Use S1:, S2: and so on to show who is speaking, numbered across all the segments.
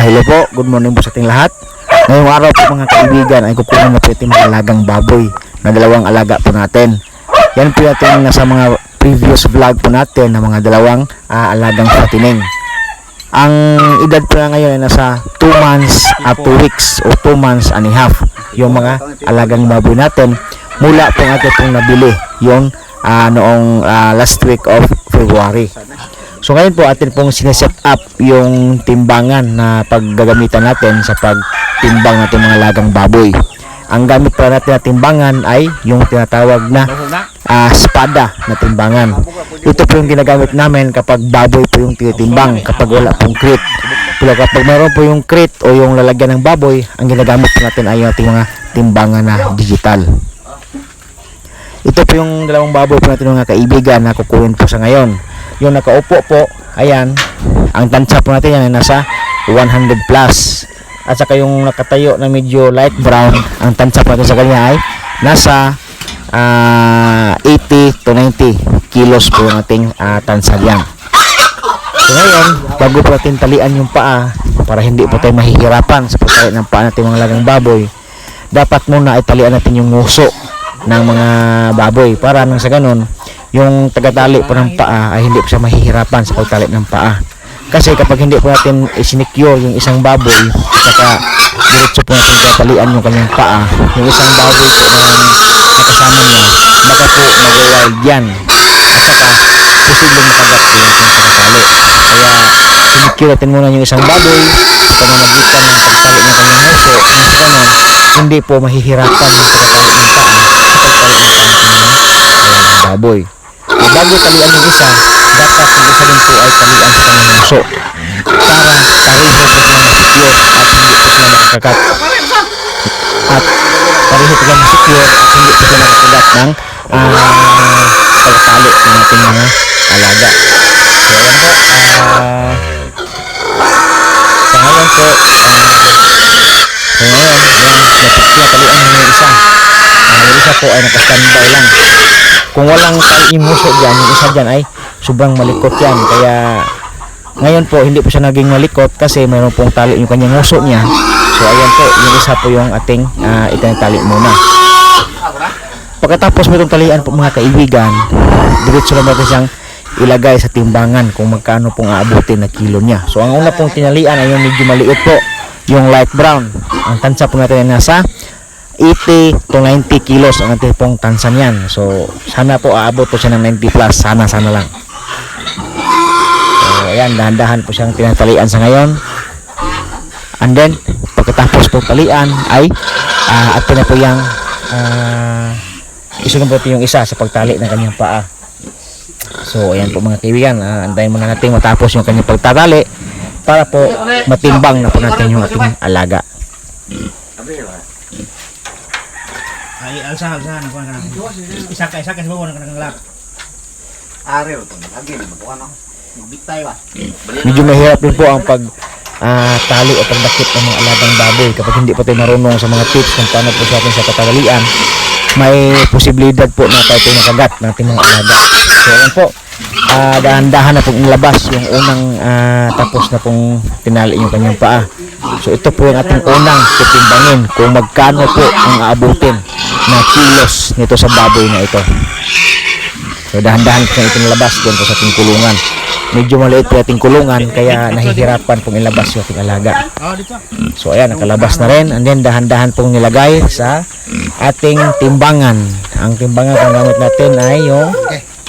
S1: hello po, good morning po sa ating lahat. Ngayong araw po mga kaibigan ay kukunin na po itong mga alagang baboy na dalawang alaga po natin. Yan po natin nasa mga previous vlog po natin na mga dalawang ah, alagang patining. Ang edad po na ngayon ay nasa 2 months at 2 weeks o 2 months and a half yung mga alagang baboy natin mula po ang ating pong nabili yung ah, noong ah, last week of February. So ngayon po atin pong sineset up yung timbangan na paggagamitan natin sa pagtimbang natin mga lagang baboy. Ang gamit pa natin na timbangan ay yung tinatawag na ah, espada na timbangan. Ito po yung ginagamit namin kapag baboy po yung tinitimbang, kapag wala pong crate. Pero kapag mayroon po yung crate o yung lalagyan ng baboy, ang ginagamit po natin ay yung ating mga timbangan na digital. Ito po yung dalawang baboy po natin mga kaibigan na kukunin po sa ngayon. Yung nakaupo po, ayan, ang tansya po natin yan ay nasa 100 plus. At saka yung nakatayo na medyo light brown, ang tansya po natin sa kanya ay nasa ah, 80 to 90 kilos po yung ating uh, tansya yan. So ngayon, bago po natin talian yung paa para hindi po tayo mahihirapan sa pagtali ng paa natin mga lagang baboy, dapat muna ay talian natin yung nguso ng mga baboy para nang sa ganun, yung tagatali po ng paa ay hindi po siya mahihirapan sa pagtali ng paa. Kasi kapag hindi po natin isinicure yung isang baboy, saka diretso po natin tatalian yung kanyang paa, yung isang baboy po na nakasama niya, baka po mag-wild yan. At saka, posibleng makagat po yung tagatali. Kaya, sinicure natin muna yung isang baboy sa pamamagitan ng pagtali ng kanyang nguso. Nang sa ganun, hindi po mahihirapan yung tagatali ng paa sa pagtali ng kanyang baboy. So, bago talian yung isa, dapat yung isa din po ay talian sa kanyang nguso para pareho po sila masecure at hindi po sila makakagat. At pareho po sila masecure at hindi po sila makakagat ng ah pagtali ng ating mga alaga. So, ayan po. ah sa ngayon po, ah, so ngayon, yan, napitya, talian na yung isa. Ah, yung isa po ay naka-standby lang. Kung walang imuso dyan, yung isa dyan ay sobrang malikot yan. Kaya ngayon po, hindi po siya naging malikot kasi mayroon pong tali yung kanyang nguso niya. So ayan po, yung isa po yung ating uh, itinatali muna. Pagkatapos mo itong talian po mga kaibigan, diretso naman natin siyang ilagay sa timbangan kung magkano pong aabutin na kilo niya. So ang una pong tinalian ay yung medyo maliit po, yung light brown. Ang tansya po natin ay nasa 80 to 90 kilos ang ating pong tansan yan. So sana po aabot po siya ng 90 plus, sana sana lang. So ayan, dahan-dahan po siyang tinatalian sa ngayon. And then, pagkatapos po talian ay uh, atin na po yung uh, isunod po yung isa sa pagtali ng kanyang paa. So, ayan po mga kaibigan, ah, antayin muna natin matapos yung kanyang pagtatali para po matimbang na po natin yung ating alaga.
S2: Ay, alsa, alsa, nakuha ka na. Isa ka, isa ka, sa bawah, nakalak.
S3: Ariel to, lagi naman to ano. Magbitay ba?
S1: Medyo mahirap din po ang pag ah, tali o pagdakip ng mga alagang baboy kapag hindi po tayo marunong sa mga tips kung paano po sa atin sa katanalian may posibilidad po na tayo po makagat ng ating mga alaga. So ayan po, ah, dahan-dahan na pong inilabas yung unang ah, tapos na pong tinali yung kanyang paa. So ito po yung ating unang titimbangin kung magkano po ang aabutin na kilos nito sa baboy na ito. So dahan-dahan po itong labas doon po sa ating kulungan. Medyo maliit po ating kulungan kaya nahihirapan pong ilabas yung ating alaga. So ayan, nakalabas na rin. And then dahan-dahan pong nilagay sa ating timbangan. Ang timbangan kung gamit natin ay yung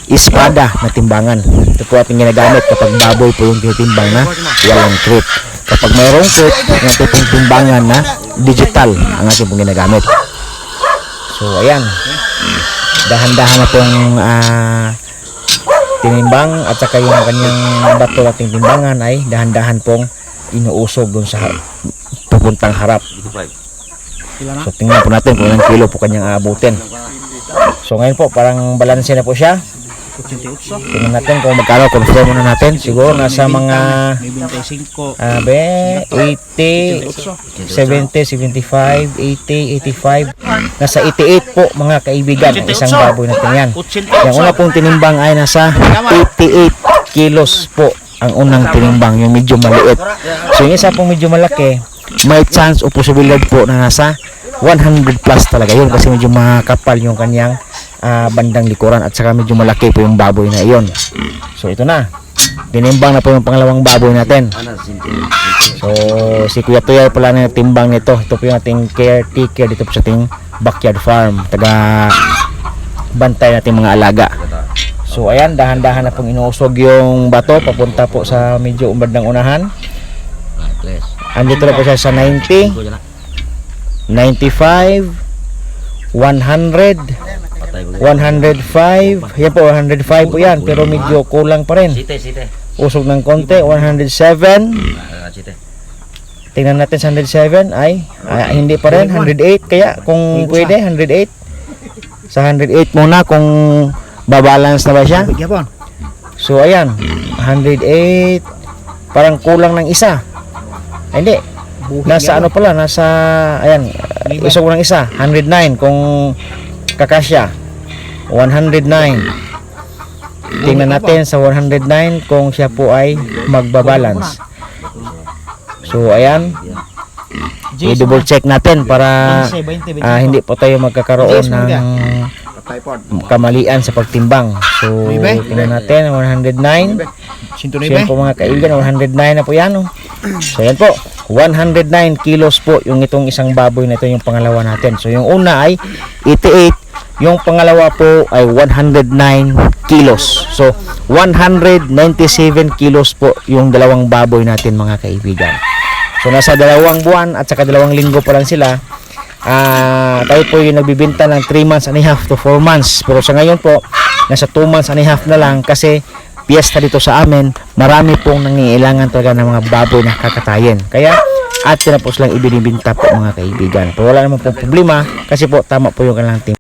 S1: espada na timbangan. Ito po ating ginagamit kapag baboy po yung tinitimbang na walang crate. Kapag mayroong crate, ang ating pong timbangan na digital ang ating pong ginagamit. So ayan, dahan-dahan na pong ah, tinimbang at saka yung kanyang bato nating timbangan ay dahan-dahan pong inuusog dun sa pupuntang harap.
S2: Sila na.
S1: So tingnan po natin kung ilang kilo po kanyang aabutin. So ngayon po parang balanse na po siya.
S2: 88.
S1: Tingnan natin kung magkano confirm muna natin. Siguro nasa mga
S2: 25.
S1: abe 80 70, 75, 80, 85 Nasa 88 po mga kaibigan ang isang baboy natin yan
S2: 88.
S1: Yung una pong tinimbang ay nasa 88 kilos po ang unang tinimbang, yung medyo maliit. So yung isa pong medyo malaki, may chance o posibilidad po na nasa 100 plus talaga yun kasi medyo makapal yung kanyang ah, bandang likuran at saka medyo malaki po yung baboy na iyon. So ito na. Tinimbang na po yung pangalawang baboy natin. So, si Kuya Tuyay pala na timbang nito. Ito po yung ating caretaker dito po sa ating backyard farm. Taga bantay natin mga alaga. So, ayan, dahan-dahan na pong inuusog yung bato papunta po sa medyo umbad ng unahan. Andito na po siya sa 90, 95, 100,
S3: Patay ko.
S1: 105. Yan po, 105 po yan. Pero medyo kulang pa rin.
S3: Site, site.
S1: Usog ng konti, 107.
S3: Ah, site.
S1: Tingnan natin sa 107 ay ah, hindi pa rin 108 kaya kung pwede 108 sa 108 muna kung babalance na ba siya? So ayan 108 parang kulang ng isa. Ay, hindi. Nasa ano pala nasa ayan isog ng isa 109 kung kakasya 109 tingnan natin sa 109 kung siya po ay magbabalance so ayan i-double check natin para
S2: 20, 20, 20.
S1: ah, hindi po tayo magkakaroon ng
S3: Tripod.
S1: kamalian sa pagtimbang. So, tingnan natin, 109.
S2: Sinto
S1: So,
S2: na
S1: yan po mga kaibigan, 109 na po yan. Oh. So, yan po, 109 kilos po yung itong isang baboy na ito yung pangalawa natin. So, yung una ay 88, yung pangalawa po ay 109 kilos. So, 197 kilos po yung dalawang baboy natin mga kaibigan. So, nasa dalawang buwan at saka dalawang linggo pa lang sila. Ah, tayo po yung nagbibenta ng 3 months and a half to 4 months. Pero sa ngayon po, nasa 2 months and a half na lang kasi piyesta dito sa amin, marami pong nangingailangan talaga ng mga baboy na kakatayin. Kaya, at na po silang ibinibinta po mga kaibigan. Pero wala naman po problema kasi po tama po yung kanilang team.